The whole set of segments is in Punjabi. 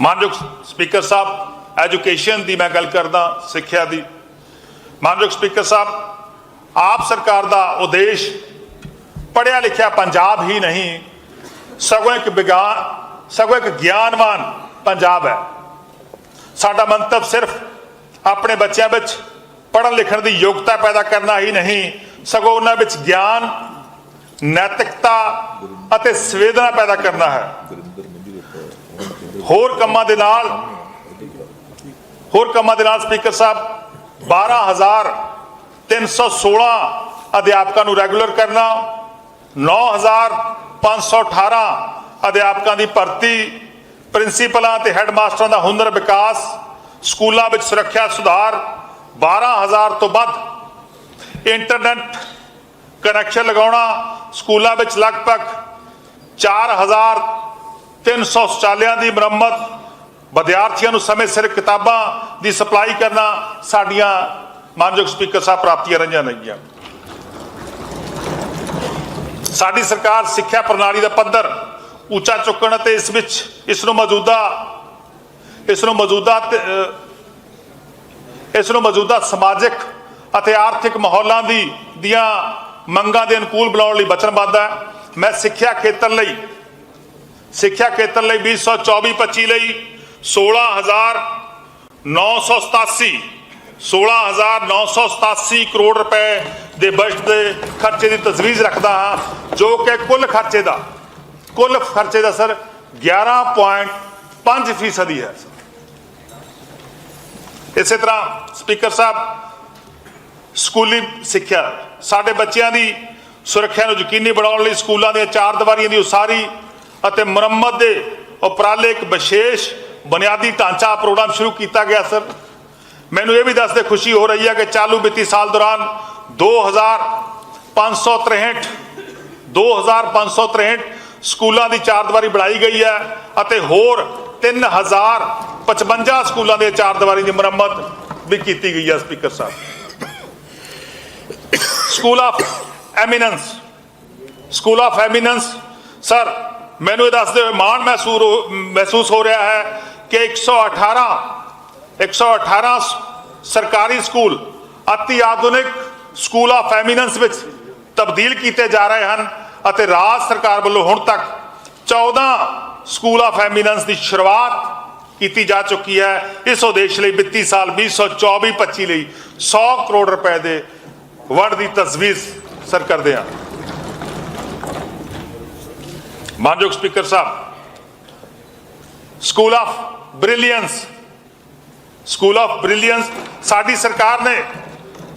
ਮਾਨਯੋਗ ਸਪੀਕਰ ਸਾਹਿਬ, ਐਜੂਕੇਸ਼ਨ ਦੀ ਮੈਂ ਗੱਲ ਕਰਦਾ, ਸਿੱਖਿਆ ਦੀ। ਮਾਨਯੋਗ ਸਪੀਕਰ ਸਾਹਿਬ, ਆਪ ਸਰਕਾਰ ਦਾ ਉਦੇਸ਼ ਪੜ੍ਹਿਆ ਲਿਖਿਆ ਪੰਜਾਬ ਹੀ ਨਹੀਂ, ਸਗੋਂ ਇੱਕ ਵਿਗਿਆਨ, ਸਗੋਂ ਇੱਕ ਗਿਆਨਵਾਨ ਪੰਜਾਬ ਹੈ। ਸਾਡਾ ਮੰਤਵ ਸਿਰਫ ਆਪਣੇ ਬੱਚਿਆਂ ਵਿੱਚ ਪੜ੍ਹਨ ਲਿਖਣ ਦੀ ਯੋਗਤਾ ਪੈਦਾ ਕਰਨਾ ਹੀ ਨਹੀਂ, ਸਗੋਂ ਉਹਨਾਂ ਵਿੱਚ ਗਿਆਨ, ਨੈਤਿਕਤਾ ਅਤੇ ਸੰਵੇਦਨਾ ਪੈਦਾ ਕਰਨਾ ਹੈ। ਹੋਰ ਕੰਮਾਂ ਦੇ ਨਾਲ, ਹੋਰ ਕੰਮਾਂ ਦੇ ਨਾਲ ਸਪੀਕਰ ਸਾਹਿਬ 12316 ਅਧਿਆਪਕਾਂ ਨੂੰ ਰੈਗੂਲਰ ਕਰਨਾ 9518 ਅਧਿਆਪਕਾਂ ਦੀ ਭਰਤੀ, ਪ੍ਰਿੰਸੀਪਲਾਂ ਤੇ ਹੈੱਡਮਾਸਟਰਾਂ ਦਾ ਹੁਨਰ ਵਿਕਾਸ, ਸਕੂਲਾਂ ਵਿੱਚ ਸੁਰੱਖਿਆ ਸੁਧਾਰ 12000 ਤੋਂ ਵੱਧ ਇੰਟਰਨੈਟ ਕਨੈਕਸ਼ਨ ਲਗਾਉਣਾ, ਸਕੂਲਾਂ ਵਿੱਚ ਲਗਭਗ 4300 ਸ਼ੌਚਾਲਿਆਂ ਦੀ ਮੁਰੰਮਤ ਵਿਦਿਆਰਥੀਆਂ ਨੂੰ ਸਮੇਂ ਸਿਰ ਕਿਤਾਬਾਂ ਦੀ ਸਪਲਾਈ ਕਰਨਾ ਸਾਡੀਆਂ ਮਾਨਯੋਗ ਸਪੀਕਰ ਸਾਹਿਬ ਪ੍ਰਾਪਤੀਆਂ ਰਹੀਆਂ ਨੇਗੀਆਂ। ਸਾਡੀ ਸਰਕਾਰ ਸਿੱਖਿਆ ਪ੍ਰਣਾਲੀ ਦਾ ਪੱਧਰ ਉੱਚਾ ਚੁੱਕਣ ਅਤੇ ਇਸ ਵਿੱਚ ਇਸ ਨੂੰ ਮੌਜੂਦਾ ਇਸ ਨੂੰ ਮੌਜੂਦਾ ਤੇ, ਇਸ ਨੂੰ ਮੌਜੂਦਾ ਸਮਾਜਿਕ ਅਤੇ ਆਰਥਿਕ ਮਾਹੌਲਾਂ ਦੀ ਦੀਆਂ ਮੰਗਾਂ ਦੇ ਅਨੁਕੂਲ ਬਣਾਉਣ ਲਈ ਵਚਨਬੱਧ ਹੈ। ਮੈਂ ਸਿੱਖਿਆ ਖੇਤਰ ਲਈ ਸਿੱਖਿਆ ਖੇਤਰ ਲਈ 2024-25 ਲਈ 16987 16987 ਕਰੋੜ ਰੁਪਏ ਦੇ ਬਜਟ ਦੇ ਖਰਚੇ ਦੀ ਤਜਵੀਜ਼ ਰੱਖਦਾ ਹਾਂ, ਜੋ ਕਿ ਕੁੱਲ ਖਰਚੇ ਦਾ, ਕੁੱਲ ਖਰਚੇ ਦਾ ਸਰ 11.5 ਫੀਸਦੀ ਹੈ ਇਸੇ ਤਰ੍ਹਾਂ ਸਪੀਕਰ ਸਾਹਿਬ, ਸਕੂਲੀ ਸਿੱਖਿਆ, ਸਾਡੇ ਬੱਚਿਆਂ ਦੀ ਸੁਰੱਖਿਆ ਨੂੰ ਯਕੀਨੀ ਬਣਾਉਣ ਲਈ ਸਕੂਲਾਂ ਦੀਆਂ ਚਾਰ ਦੀਵਾਰੀਆਂ ਦੀ ਉਸਾਰੀ ਅਤੇ ਮੁਰੰਮਤ ਦੇ ਉਪਰਾਲੇ ਇੱਕ ਵਿਸ਼ੇਸ਼ ਬੁਨਿਆਦੀ ਢਾਂਚਾ ਪ੍ਰੋਗਰਾਮ ਸ਼ੁਰੂ ਕੀਤਾ ਗਿਆ, ਸਰ। ਮੈਨੂੰ ਇਹ ਵੀ ਦੱਸਦੇ ਖੁਸ਼ੀ ਹੋ ਰਹੀ ਹੈ ਕਿ ਚਾਲੂ ਵਿੱਤੀ ਸਾਲ ਦੌਰਾਨ 2563 2563 ਸਕੂਲਾਂ ਦੀ ਚਾਰ ਬਣਾਈ ਗਈ ਹੈ ਅਤੇ ਹੋਰ 3055 ਸਕੂਲਾਂ ਦੇ ਚਾਰਦੀਵਾਰੀ ਦੀ ਮੁਰੰਮਤ ਵੀ ਕੀਤੀ ਗਈ ਹੈ, speaker Sahib. School of eminence school of eminence sir ਮੈਨੂੰ ਇਹ ਦੱਸਦੇ ਹੋਏ ਮਾਣ ਮਹਿਸੂਸ ਹੋ- ਮਹਿਸੂਸ ਹੋ ਰਿਹਾ ਹੈ ਕਿ 118 118 ਸਰਕਾਰੀ ਸਕੂਲ ਅਤੀ ਆਧੁਨਿਕ ਸਕੂਲ ਆਫ ਐਮੀਨੈਂਸ ਵਿੱਚ ਤਬਦੀਲ ਕੀਤੇ ਜਾ ਰਹੇ ਹਨ ਅਤੇ ਰਾਜ ਸਰਕਾਰ ਵੱਲੋਂ ਹੁਣ ਤੱਕ 14 ਸਕੂਲ ਆਫ ਐਮੀਨੈਂਸ ਦੀ ਸ਼ੁਰੂਆਤ ਕੀਤੀ ਜਾ ਚੁੱਕੀ ਹੈ। ਇਸ ਉਦੇਸ਼ ਲਈ ਵਿੱਤੀ ਸਾਲ 2024-25 ਲਈ 100 ਕਰੋੜ ਰੁਪਏ ਦੇ ਵੜ ਦੀ ਤਜਵੀਜ਼ ਸਰ ਕਰਦੇ ਹਾਂ। ਮਾਨਯੋਗ speaker Sahib school of brilliance school of brilliance ਸਾਡੀ ਸਰਕਾਰ ਨੇ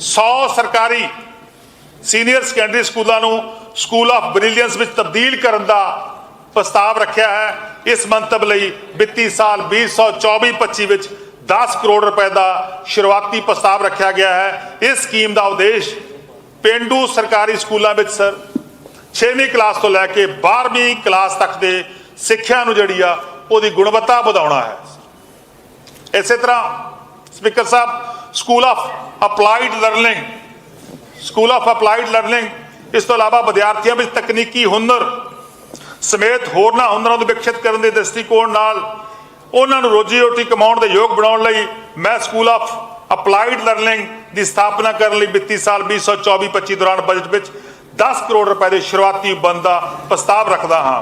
100 ਸਰਕਾਰੀ ਸੀਨੀਅਰ ਸੈਕੰਡਰੀ ਸਕੂਲਾਂ ਨੂੰ ਸਕੂਲ ਆਫ ਬ੍ਰਿਲੀਅੰਸ ਵਿੱਚ ਤਬਦੀਲ ਕਰਨ ਦਾ ਪ੍ਰਸਤਾਵ ਰੱਖਿਆ ਹੈ। ਇਸ ਮੰਤਵ ਲਈ ਵਿੱਤੀ ਸਾਲ 2024-25 ਵਿੱਚ 10 ਕਰੋੜ ਰੁਪਏ ਦਾ ਸ਼ੁਰੂਆਤੀ ਪ੍ਰਸਤਾਵ ਰੱਖਿਆ ਗਿਆ ਹੈ। ਇਸ ਸਕੀਮ ਦਾ ਉਦੇਸ਼ ਪਿੰਡੂ ਸਰਕਾਰੀ ਸਕੂਲਾਂ ਵਿੱਚ ਸਰ 6ਵੀਂ ਕਲਾਸ ਤੋਂ ਲੈ ਕੇ 12ਵੀਂ ਕਲਾਸ ਤੱਕ ਦੇ ਸਿੱਖਿਆ ਨੂੰ ਜਿਹੜੀ ਆ, ਉਹਦੀ ਗੁਣਵੱਤਾ ਵਧਾਉਣਾ ਹੈ। ਇਸੇ ਤਰ੍ਹਾਂ speaker Sahib school of applied learning school of applied learning ਇਸ ਤੋਂ ਇਲਾਵਾ ਵਿਦਿਆਰਥੀਆਂ ਵਿੱਚ ਤਕਨੀਕੀ ਹੁਨਰ ਸਮੇਤ ਹੋਰਨਾਂ ਹੁਨਰਾਂ ਨੂੰ ਵਿਕਸਿਤ ਕਰਨ ਦੇ ਦ੍ਰਿਸ਼ਟੀਕੋਣ ਨਾਲ ਉਹਨਾਂ ਨੂੰ ਰੋਜੀ ਰੋਟੀ ਕਮਾਉਣ ਦੇ ਯੋਗ ਬਣਾਉਣ ਲਈ ਮੈਂ ਸਕੂਲ ਆਫ ਅਪਲਾਈਡ ਲਰਨਿੰਗ ਦੀ ਸਥਾਪਨਾ ਕਰਨ ਲਈ ਵਿੱਤੀ ਸਾਲ 2024-25 ਦੌਰਾਨ ਬਜਟ ਵਿੱਚ 10 ਕਰੋੜ ਰੁਪਏ ਦੇ ਸ਼ੁਰੂਆਤੀ ਬੰਦ ਦਾ ਪ੍ਰਸਤਾਵ ਰੱਖਦਾ ਹਾਂ।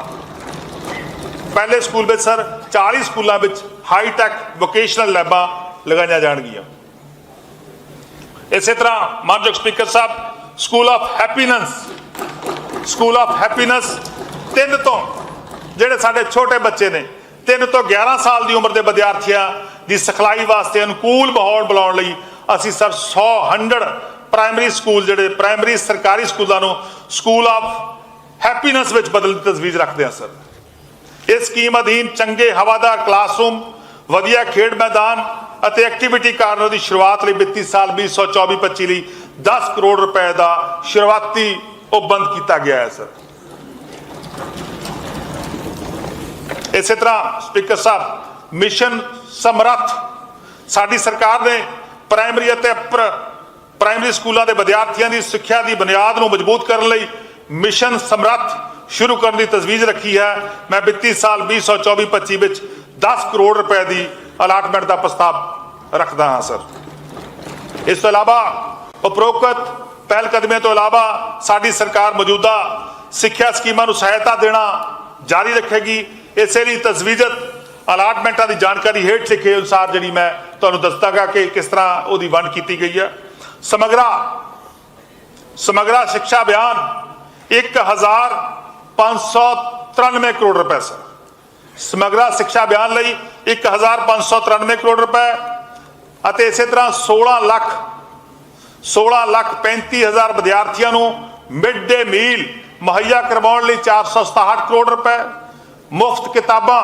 ਪਹਿਲੇ ਸਕੂਲ ਵਿੱਚ ਸਰ 40 ਸਕੂਲਾਂ ਵਿੱਚ ਹਾਈ ਟੈਕ ਵੋਕੇਸ਼ਨਲ ਲੈਬਾਂ ਲਗਾਈਆਂ ਜਾਣਗੀਆਂ। ਇਸੇ ਤਰ੍ਹਾਂ ਮਾਨਯੋਗ speaker Sahib school of happiness school of happiness ਤਿੰਨ ਤੋਂ ਜਿਹੜੇ ਸਾਡੇ ਛੋਟੇ ਬੱਚੇ ਨੇ, ਤਿੰਨ ਤੋਂ 11 ਸਾਲ ਦੀ ਉਮਰ ਦੇ ਵਿਦਿਆਰਥੀਆਂ ਦੀ ਸਿਖਲਾਈ ਵਾਸਤੇ ਅਨੁਕੂਲ ਮਾਹੌਲ ਬਣਾਉਣ ਲਈ ਅਸੀਂ ਸਰ 100 100 ਪ੍ਰਾਇਮਰੀ ਸਕੂਲ ਜਿਹੜੇ ਪ੍ਰਾਇਮਰੀ ਸਰਕਾਰੀ ਸਕੂਲਾਂ ਨੂੰ ਸਕੂਲ ਆਫ ਹੈਪੀਨੈਸ ਵਿੱਚ ਬਦਲਣ ਦੀ ਤਜਵੀਜ਼ ਰੱਖਦੇ ਹਾਂ ਸਰ ਇਸ ਸਕੀਮ ਅਧੀਨ ਚੰਗੇ ਹਵਾਦਾਰ ਕਲਾਸਰੂਮ ਵਧੀਆ ਖੇਡ ਮੈਦਾਨ ਅਤੇ ਐਕਟੀਵਿਟੀ ਕਾਰਨ ਦੀ ਸ਼ੁਰੂਆਤ ਲਈ ਵਿੱਤੀ ਸਾਲ 2024-25 ਲਈ 10 ਕਰੋੜ ਰੁਪਏ ਦਾ ਸ਼ੁਰੂਆਤੀ ਉਪਬੰਧ ਕੀਤਾ ਗਿਆ ਹੈ ਸਰ ਇਸੇ ਤਰ੍ਹਾਂ ਸਪੀਕਰ ਸਾਹਿਬ, ਮਿਸ਼ਨ ਸਮਰੱਥ ਸਾਡੀ ਸਰਕਾਰ ਨੇ ਪ੍ਰਾਇਮਰੀ ਅਤੇ ਪ੍ਰ- ਪ੍ਰਾਇਮਰੀ ਸਕੂਲਾਂ ਦੇ ਵਿਦਿਆਰਥੀਆਂ ਦੀ ਸਿੱਖਿਆ ਦੀ ਬੁਨਿਆਦ ਨੂੰ ਮਜ਼ਬੂਤ ਕਰਨ ਲਈ ਮਿਸ਼ਨ ਸਮਰੱਥ ਸ਼ੁਰੂ ਕਰਨ ਦੀ ਤਜਵੀਜ਼ ਰੱਖੀ ਹੈ। ਮੈਂ ਵਿੱਤੀ ਸਾਲ 2024-25 ਵਿੱਚ 10 ਕਰੋੜ ਰੁਪਏ ਦੀ ਅਲਾਟਮੈਂਟ ਦਾ ਪ੍ਰਸਤਾਵ ਰੱਖਦਾ ਹਾਂ, ਸਰ। ਇਸ ਤੋਂ ਇਲਾਵਾ ਉਪਰੋਕਤ ਪਹਿਲ ਕਦਮੀਆਂ ਤੋਂ ਇਲਾਵਾ ਸਾਡੀ ਸਰਕਾਰ ਮੌਜੂਦਾ ਸਿੱਖਿਆ ਸਕੀਮਾਂ ਨੂੰ ਸਹਾਇਤਾ ਦੇਣਾ ਜਾਰੀ ਰੱਖੇਗੀ। ਇਸੇ ਲਈ ਤਜਵੀਜ਼ਤ ਅਲਾਟਮੈਂਟਾਂ ਦੀ ਜਾਣਕਾਰੀ ਹੇਠ ਲਿਖੇ ਅਨੁਸਾਰ ਜਿਹੜੀ ਮੈਂ ਤੁਹਾਨੂੰ ਦੱਸਦਾਗਾ ਕਿ ਕਿਸ ਤਰ੍ਹਾਂ ਉਹਦੀ ਵੰਡ ਕੀਤੀ ਗਈ ਹੈ। ਸਮਗਰਾ ਸਮਗਰਾ ਸਿੱਖਿਆ ਅਭਿਆਨ 1593 ਕਰੋੜ ਰੁਪਏ, ਸਰ। ਸਮਗਰਾ ਸਿੱਖਿਆ ਅਭਿਆਨ ਲਈ 1593 ਕਰੋੜ ਰੁਪਏ ਅਤੇ ਇਸੇ ਤਰ੍ਹਾਂ 16 ਲੱਖ 16 ਲੱਖ 35 ਹਜ਼ਾਰ ਵਿਦਿਆਰਥੀਆਂ ਨੂੰ ਮਿਡ ਡੇ ਮੀਲ ਮੁਹੱਈਆ ਕਰਵਾਉਣ ਲਈ 467 ਕਰੋੜ ਰੁਪਏ, ਮੁਫਤ ਕਿਤਾਬਾਂ,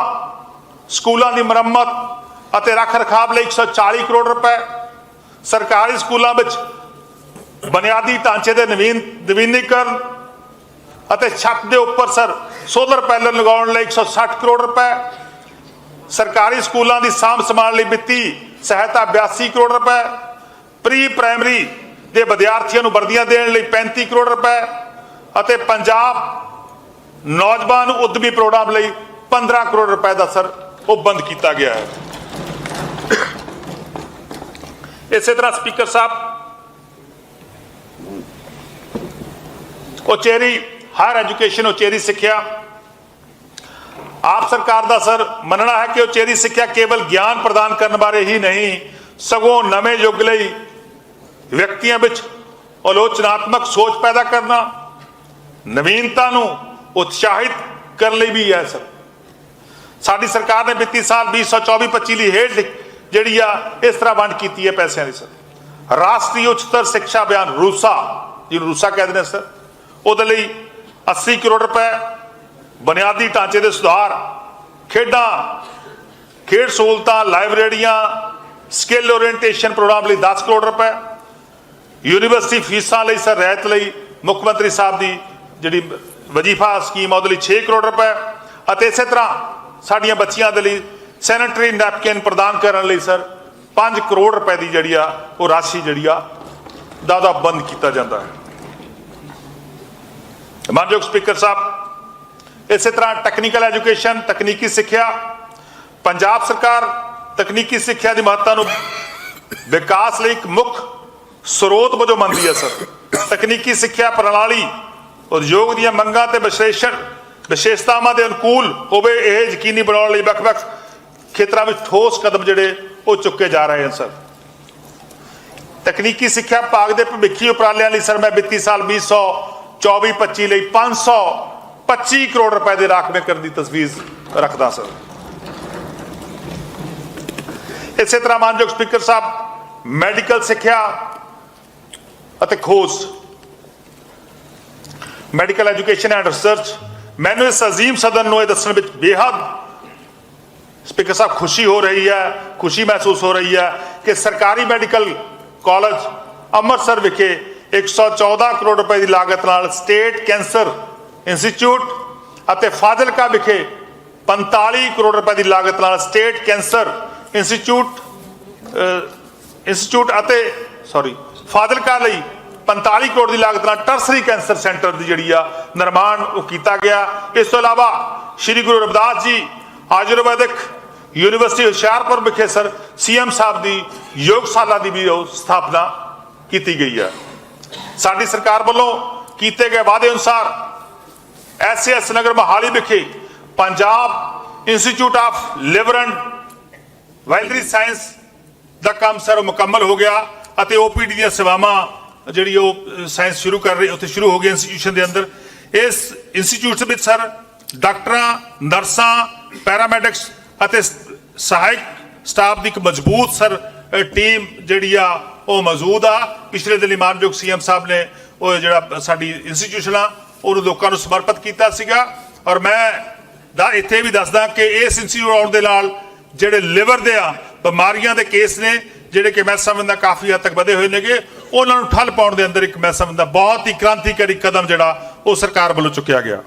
ਸਕੂਲਾਂ ਦੀ ਮੁਰੰਮਤ ਅਤੇ ਰੱਖ ਰਖਾਵ ਲਈ 140 ਕਰੋੜ ਰੁਪਏ ਸਰਕਾਰੀ ਸਕੂਲਾਂ ਵਿੱਚ ਬੁਨਿਆਦੀ ਢਾਂਚੇ ਦੇ ਨਵੀਨ ਨਵੀਨੀਕਰਨ ਅਤੇ ਛੱਤ ਦੇ ਉੱਪਰ ਸਰ ਸੋਲਰ ਪੈਨਲ ਲਗਾਉਣ ਲਈ 160 ਕਰੋੜ ਰੁਪਏ, ਸਰਕਾਰੀ ਸਕੂਲਾਂ ਦੀ ਸਾਂਭ ਸੰਭਾਲ ਲਈ ਵਿੱਤੀ ਸਹਾਇਤਾ 82 ਕਰੋੜ ਰੁਪਏ, ਪ੍ਰੀ ਪ੍ਰਾਇਮਰੀ ਦੇ ਵਿਦਿਆਰਥੀਆਂ ਨੂੰ ਵਰਦੀਆਂ ਦੇਣ ਲਈ 35 ਕਰੋੜ ਰੁਪਏ ਅਤੇ ਪੰਜਾਬ ਨੌਜਵਾਨ ਉਦਮੀ ਪ੍ਰੋਗਰਾਮ ਲਈ 15 ਕਰੋੜ ਰੁਪਏ ਦਾ ਸਰ ਉਹ ਬੰਦ ਕੀਤਾ ਗਿਆ ਹੈ। ਇਸੇ ਤਰ੍ਹਾਂ ਸਪੀਕਰ ਸਾਹਿਬ ਉਚੇਰੀ ਹਾਇਰ ਐਜੂਕੇਸ਼ਨ ਉਚੇਰੀ ਸਿੱਖਿਆ। ਆਪ ਸਰਕਾਰ ਦਾ ਸਰ ਮੰਨਣਾ ਹੈ ਕਿ ਉਚੇਰੀ ਸਿੱਖਿਆ ਕੇਵਲ ਗਿਆਨ ਪ੍ਰਦਾਨ ਕਰਨ ਬਾਰੇ ਹੀ ਨਹੀਂ, ਸਗੋਂ ਨਵੇਂ ਯੁੱਗ ਲਈ ਵਿਅਕਤੀਆਂ ਵਿੱਚ ਆਲੋਚਨਾਤਮਕ ਸੋਚ ਪੈਦਾ ਕਰਨਾ, ਨਵੀਨਤਾ ਨੂੰ ਉਤਸ਼ਾਹਿਤ ਕਰਨ ਲਈ ਵੀ ਹੈ ਸਰ। ਸਾਡੀ ਸਰਕਾਰ ਨੇ ਵਿੱਤੀ ਸਾਲ 2024-25 ਲਈ ਹੇਠ ਲਿਖ- ਜਿਹੜੀ ਆ, ਇਸ ਤਰ੍ਹਾਂ ਵੰਡ ਕੀਤੀ ਹੈ ਪੈਸਿਆਂ ਦੀ, ਸਰ। ਰਾਸ਼ਟਰੀ ਉੱਚਤਰ ਸਿੱਖਿਆ ਅਭਿਆਨ, ਰੂਸਾ, ਜਿਹਨੂੰ ਰੂਸਾ ਕਹਿੰਦੇ ਨੇ ਸਰ। ਉਹਦੇ ਲਈ 80 ਕਰੋੜ ਰੁਪਏ ਬੁਨਿਆਦੀ ਢਾਂਚੇ ਦੇ ਸੁਧਾਰ, ਖੇਡਾਂ, ਖੇਡ ਸਹੂਲਤਾਂ, ਲਾਇਬ੍ਰੇਰੀਆਂ ਸਕਿੱਲ ਓਰੀਐਂਟੇਸ਼ਨ ਪ੍ਰੋਗਰਾਮ ਲਈ 10 ਕਰੋੜ ਰੁਪਏ, ਯੂਨੀਵਰਸਿਟੀ ਫੀਸਾਂ ਲਈ, ਸਰ, ਰਹਿਤ ਲਈ ਮੁੱਖ ਮੰਤਰੀ ਸਾਹਿਬ ਦੀ ਜਿਹੜੀ ਵਜੀਫਾ ਸਕੀਮ ਆ, ਉਹਦੇ ਲਈ 6 ਕਰੋੜ ਰੁਪਏ, ਅਤੇ ਇਸੇ ਤਰ੍ਹਾਂ ਸਾਡੀਆਂ ਬੱਚੀਆਂ ਦੇ ਲਈ ਸੈਨੇਟਰੀ ਨੈਪਕਿਨ ਪ੍ਰਦਾਨ ਕਰਨ ਲਈ, ਸਰ 5 ਕਰੋੜ ਰੁਪਏ ਦੀ ਜਿਹੜੀ ਆ, ਉਹ ਰਾਸ਼ੀ ਜਿਹੜੀ ਆ, ਦਾ ਦਾ ਬੰਦ ਕੀਤਾ ਜਾਂਦਾ ਹੈ। ਮਾਨਯੋਗ ਸਪੀਕਰ ਸਾਹਿਬ, ਇਸੇ ਤਰ੍ਹਾਂ ਟੈਕਨੀਕਲ ਐਜੂਕੇਸ਼ਨ ਤਕਨੀਕੀ ਸਿੱਖਿਆ, ਪੰਜਾਬ ਸਰਕਾਰ ਤਕਨੀਕੀ ਸਿੱਖਿਆ ਦੀ ਮਹੱਤਤਾ ਨੂੰ ਵਿਕਾਸ ਲਈ ਇੱਕ ਮੁੱਖ ਸਰੋਤ ਵਜੋਂ ਮੰਨਦੀ ਹੈ, ਸਰ। ਤਕਨੀਕੀ ਸਿੱਖਿਆ ਪ੍ਰਣਾਲੀ, ਉਦਯੋਗ ਦੀਆਂ ਮੰਗਾਂ ਤੇ ਵਿਸ਼ੇਸ਼ਣ ਵਿਸ਼ੇਸ਼ਤਾਵਾਂ ਦੇ ਅਨੁਕੂਲ ਹੋਵੇ, ਇਹ ਯਕੀਨੀ ਬਣਾਉਣ ਲਈ ਵੱਖ-ਵੱਖ ਖੇਤਰਾਂ ਵਿੱਚ ਠੋਸ ਕਦਮ ਜਿਹੜੇ ਉਹ ਚੁੱਕੇ ਜਾ ਰਹੇ ਹਨ, ਸਰ। ਤਕਨੀਕੀ ਸਿੱਖਿਆ ਭਾਗ ਦੇ ਭਵਿੱਖੀ ਉਪਰਾਲਿਆਂ ਲਈ, ਸਰ, ਮੈਂ ਵਿੱਤੀ ਸਾਲ 2024-25 ਲਈ 525 ਕਰੋੜ ਰੁਪਏ ਦੇ ਰਾਖਵੇਂ ਕਰਨ ਦੀ ਤਸਵੀਰ ਰੱਖਦਾ, ਸਰ। ਇਸੇ ਤਰ੍ਹਾਂ ਮਾਨਯੋਗ ਸਪੀਕਰ ਸਾਹਿਬ, ਮੈਡੀਕਲ ਸਿੱਖਿਆ ਅਤੇ ਖੋਜ। Medical education and research. ਮੈਨੂੰ ਇਸ ਅਜ਼ੀਮ ਸਦਨ ਨੂੰ ਇਹ ਦੱਸਣ ਵਿੱਚ ਬੇਹੱਦ ਸਪੀਕਰ ਸਾਹਿਬ, ਖੁਸ਼ੀ ਹੋ ਰਹੀ ਹੈ, ਖੁਸ਼ੀ ਮਹਿਸੂਸ ਹੋ ਰਹੀ ਹੈ ਕਿ ਸਰਕਾਰੀ ਮੈਡੀਕਲ ਕਾਲਜ ਅੰਮ੍ਰਿਤਸਰ ਵਿਖੇ 114 ਕਰੋੜ ਰੁਪਏ ਦੀ ਲਾਗਤ ਨਾਲ ਸਟੇਟ ਕੈਂਸਰ ਇੰਸਟੀਚਿਊਟ ਅਤੇ ਫਾਜ਼ਿਲਕਾ ਵਿਖੇ 45 ਕਰੋੜ ਰੁਪਏ ਦੀ ਲਾਗਤ ਨਾਲ ਸਟੇਟ ਕੈਂਸਰ ਇੰਸਟੀਚਿਊਟ ਇੰਸਟੀਚਿਊਟ ਅਤੇ ਸੌਰੀ ਫਾਜ਼ਿਲਕਾ ਲਈ 45 ਕਰੋੜ ਦੀ ਲਾਗਤ ਨਾਲ ਟਰਸਰੀ ਕੈਂਸਰ ਸੈਂਟਰ ਦੀ ਜਿਹੜੀ ਆ ਨਿਰਮਾਣ ਉਹ ਕੀਤਾ ਗਿਆ। ਇਸ ਤੋਂ ਇਲਾਵਾ ਸ੍ਰੀ ਗੁਰੂ ਰਵਿਦਾਸ ਜੀ ਆਯੁਰਵੈਦਿਕ ਯੂਨੀਵਰਸਿਟੀ ਹੁਸ਼ਿਆਰਪੁਰ ਵਿਖੇ ਸਰ ਸੀਐਮ ਸਾਹਿਬ ਦੀ ਯੋਗਸ਼ਾਲਾ ਦੀ ਵੀ ਉਹ ਸਥਾਪਨਾ ਕੀਤੀ ਗਈ ਹੈ। ਸਾਡੀ ਸਰਕਾਰ ਵੱਲੋਂ ਕੀਤੇ ਗਏ ਵਾਅਦੇ ਅਨੁਸਾਰ ਐਸਐਸ ਨਗਰ ਮਹਾਲੀ ਵਿਖੇ Punjab institute of liver and biliary science ਦਾ ਕੰਮ ਸਰ ਮੁਕੰਮਲ ਹੋ ਗਿਆ ਅਤੇ ਓਪੀਡੀ ਦੀਆਂ ਸੇਵਾਵਾਂ ਜਿਹੜੀ ਉਹ ਸਾਇੰਸ ਸ਼ੁਰੂ ਕਰ ਰਹੀ, ਉੱਥੇ ਸ਼ੁਰੂ ਹੋ ਗਈ ਇੰਸਟੀਟਿਊਸ਼ਨ ਦੇ ਅੰਦਰ। ਇਸ ਇੰਸਟੀਚਿਊਟ ਵਿੱਚ ਸਰ ਡਾਕਟਰਾਂ, ਨਰਸਾਂ ਪੈਰਾਮੈਡਿਕਸ ਅਤੇ ਸਹਾਇਕ ਸਟਾਫ ਦੀ ਇੱਕ ਮਜ਼ਬੂਤ ਸਰ ਟੀਮ ਜਿਹੜੀ ਆ, ਉਹ ਮੌਜੂਦ ਆ। ਪਿਛਲੇ ਦਿਨੀ ਮਾਨਯੋਗ ਸੀਐਮ ਸਾਹਿਬ ਨੇ ਉਹ ਜਿਹੜਾ ਸਾਡੀ ਇੰਸਟੀਟਿਊਸ਼ਨ ਆ, ਉਹਨੂੰ ਲੋਕਾਂ ਨੂੰ ਸਮਰਪਿਤ ਕੀਤਾ ਸੀਗਾ। ਔਰ ਮੈਂ ਦਾ ਇੱਥੇ ਵੀ ਦੱਸਦਾ ਕਿ ਇਸ ਇੰਸਟੀਟਿਊਟ ਆਉਣ ਦੇ ਨਾਲ ਜਿਹੜੇ ਲਿਵਰ ਦੇ ਆ, ਬਿਮਾਰੀਆਂ ਦੇ ਕੇਸ ਨੇ, ਜਿਹੜੇ ਕਿ ਮੈਂ ਸਮਝਦਾ ਕਾਫੀ ਹੱਦ ਤੱਕ ਵਧੇ ਹੋਏ ਨੇਗੇ, ਉਹਨਾਂ ਨੂੰ ਠੱਲ ਪਾਉਣ ਦੇ ਅੰਦਰ ਇੱਕ ਮੈਂ ਸਮਝਦਾ ਬਹੁਤ ਹੀ ਕ੍ਰਾਂਤੀਕਾਰੀ ਕਦਮ ਜਿਹੜਾ ਉਹ ਸਰਕਾਰ ਵੱਲੋਂ ਚੁੱਕਿਆ ਗਿਆ।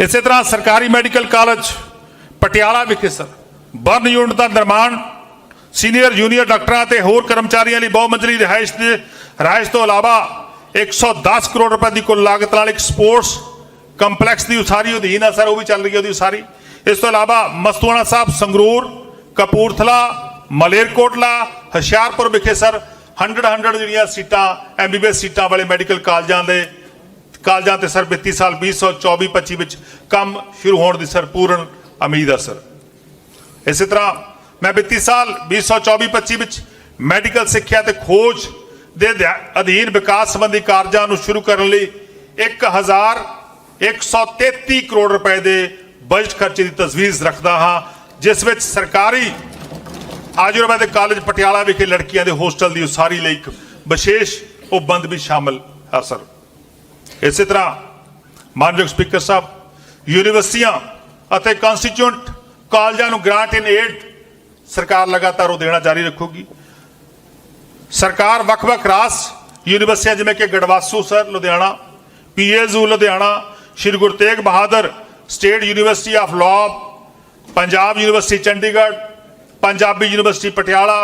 ਇਸੇ ਤਰ੍ਹਾਂ ਸਰਕਾਰੀ ਮੈਡੀਕਲ ਕਾਲਜ ਪਟਿਆਲਾ ਵਿਖੇ ਸਰ। ਬਰਨ ਯੂਨਿਟ ਦਾ ਨਿਰਮਾਣ ਸੀਨੀਅਰ ਜੂਨੀਅਰ ਡਾਕਟਰਾਂ ਤੇ ਹੋਰ ਕਰਮਚਾਰੀਆਂ ਲਈ ਬਹੁਮੰਜ਼ਲੀ ਰਿਹਾਇਸ਼ ਦੇ ਰਿਹਾਇਸ਼ ਤੋਂ ਇਲਾਵਾ 110 ਕਰੋੜ ਰੁਪਏ ਦੀ ਕੁੱਲ ਲਾਗਤ ਨਾਲ ਇੱਕ ਸਪੋਰਟਸ ਕੰਪਲੈਕਸ ਦੀ ਉਸਾਰੀ ਅਧੀਨ ਆ ਸਰ, ਉਹ ਵੀ ਚੱਲ ਰਹੀ ਹੈ ਉਹਦੀ ਉਸਾਰੀ। ਇਸ ਤੋਂ ਇਲਾਵਾ ਮਸਤੂਆਣਾ ਸਾਹਿਬ, ਸੰਗਰੂਰ, ਕਪੂਰਥਲਾ, ਮਲੇਰਕੋਟਲਾ, ਹੁਸ਼ਿਆਰਪੁਰ ਵਿਖੇ ਸਰ 100 100 ਜਿਹੜੀਆਂ ਸੀਟਾਂ ਐਮਬੀਬੀਐਸ ਸੀਟਾਂ ਵਾਲੇ ਮੈਡੀਕਲ ਕਾਲਜਾਂ ਦੇ ਕਾਲਜਾਂ ਤੇ ਸਰ ਵਿੱਤੀ ਸਾਲ 2024 25 ਵਿੱਚ ਕੰਮ ਸ਼ੁਰੂ ਹੋਣ ਦੀ ਸਰ, ਪੂਰਨ ਅਮੀਦ ਹੈ ਸਰ। ਇਸੇ ਤਰ੍ਹਾਂ ਮੈਂ ਵਿੱਤੀ ਸਾਲ 2024 25 ਵਿੱਚ ਮੈਡੀਕਲ ਸਿੱਖਿਆ ਤੇ ਖੋਜ ਦੇ ਅਧਿਆ- ਅਧੀਨ ਵਿਕਾਸ ਸੰਬੰਧੀ ਕਾਰਜਾਂ ਨੂੰ ਸ਼ੁਰੂ ਕਰਨ ਲਈ 1133 ਕਰੋੜ ਰੁਪਏ ਦੇ ਬਜਟ ਖਰਚੇ ਦੀ ਤਜਵੀਜ਼ ਰੱਖਦਾ ਹਾਂ, ਜਿਸ ਵਿੱਚ ਸਰਕਾਰੀ ਆਯੁਰਵੈਦਿਕ ਕਾਲਜ ਪਟਿਆਲਾ ਵਿਖੇ ਲੜਕੀਆਂ ਦੇ ਹੋਸਟਲ ਦੀ ਉਸਾਰੀ ਲਈ ਇੱਕ ਵਿਸ਼ੇਸ਼ ਉਪਬੰਧ ਵੀ ਸ਼ਾਮਲ ਹੈ ਸਰ। ਇਸੇ ਤਰ੍ਹਾਂ ਮਾਨਯੋਗ ਸਪੀਕਰ ਸਾਹਿਬ, ਯੂਨੀਵਰਸਿਟੀਆਂ ਅਤੇ ਕਨਸਟੀਚੂਐਂਟ ਕਾਲਜਾਂ ਨੂੰ ਗ੍ਰਾਂਟ ਇਨ ਏਡ ਸਰਕਾਰ ਲਗਾਤਾਰ ਉਹ ਦੇਣਾ ਜਾਰੀ ਰੱਖੂਗੀ। ਸਰਕਾਰ ਵੱਖ-ਵੱਖ ਰਾਸ, ਯੂਨੀਵਰਸਿਟੀਆਂ ਜਿਵੇਂ ਕਿ ਗੜਵਾਸੂ sir, Ludhiana PAU Ludhiana, Shri Guru Tegh Bahadur, state university of law, Punjab university Chandigarh, Punjabi university Patiala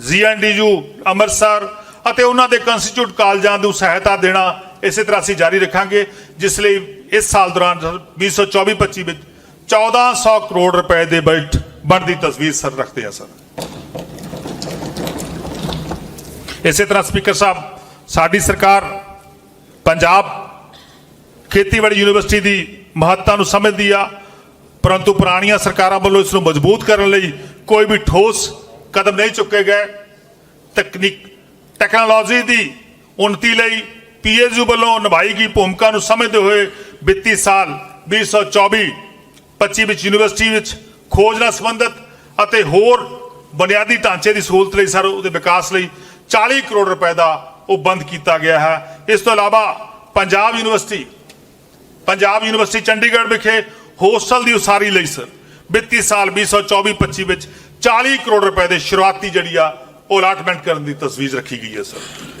GNDU Amritsar ਅਤੇ ਉਹਨਾਂ ਦੇ ਕੰਸਟੀਚਿਊਟ ਕਾਲਜਾਂ ਨੂੰ ਸਹਾਇਤਾ ਦੇਣਾ ਇਸੇ ਤਰ੍ਹਾਂ ਅਸੀਂ ਜਾਰੀ ਰੱਖਾਂਗੇ, ਜਿਸ ਲਈ ਇਸ ਸਾਲ ਦੌਰਾਨ 2024-25 ਵਿੱਚ 1400 ਕਰੋੜ ਰੁਪਏ ਦੇ ਬਜਟ ਬਣਦੀ ਤਸਵੀਰ ਸਰ ਰੱਖਦੇ ਆ ਸਰ। ਇਸੇ ਤਰ੍ਹਾਂ ਸਪੀਕਰ ਸਾਹਿਬ, ਸਾਡੀ ਸਰਕਾਰ ਪੰਜਾਬ ਖੇਤੀਬਾੜੀ ਯੂਨੀਵਰਸਿਟੀ ਦੀ ਮਹੱਤਤਾ ਨੂੰ ਸਮਝਦੀ ਆ, ਪਰੰਤੂ ਪੁਰਾਣੀਆਂ ਸਰਕਾਰਾਂ ਵੱਲੋਂ ਇਸ ਨੂੰ ਮਜ਼ਬੂਤ ਕਰਨ ਲਈ ਕੋਈ ਵੀ ਠੋਸ ਕਦਮ ਨਹੀਂ ਚੁੱਕੇ ਗਏ। ਤਕਨੀਕ, ਟੈਕਨੋਲੋਜੀ ਦੀ ਉન્નਤੀ ਲਈ ਪੀਐਸਯੂ ਵੱਲੋਂ ਨਿਭਾਈ ਗਈ ਭੂਮਿਕਾ ਨੂੰ ਸਮਝਦੇ ਹੋਏ ਵਿੱਤੀ ਸਾਲ 2024 25 ਵਿੱਚ ਯੂਨੀਵਰਸਿਟੀ ਵਿੱਚ ਖੋਜ ਨਾਲ ਸੰਬੰਧਿਤ ਅਤੇ ਹੋਰ ਬੁਨਿਆਦੀ ਢਾਂਚੇ ਦੀ ਸਹੂਲਤ ਲਈ ਸਰ, ਉਹਦੇ ਵਿਕਾਸ ਲਈ 40 ਕਰੋੜ ਰੁਪਏ ਦਾ ਉਹ ਬੰਦ ਕੀਤਾ ਗਿਆ ਹੈ। ਇਸ ਤੋਂ ਇਲਾਵਾ ਪੰਜਾਬ ਯੂਨੀਵਰਸਿਟੀ ਪੰਜਾਬ ਯੂਨੀਵਰਸਿਟੀ ਚੰਡੀਗੜ੍ਹ ਵਿਖੇ ਹੋਸਟਲ ਦੀ ਉਸਾਰੀ ਲਈ ਸਰ, ਵਿੱਤੀ ਸਾਲ 2024-25 ਵਿੱਚ 40 ਕਰੋੜ ਰੁਪਏ ਦੇ ਸ਼ੁਰੂਆਤੀ ਜਿਹੜੀ ਆ, ਉਹ ਅਲਾਟਮੈਂਟ ਕਰਨ ਦੀ ਤਸਵੀਰ ਰੱਖੀ ਗਈ ਹੈ ਸਰ।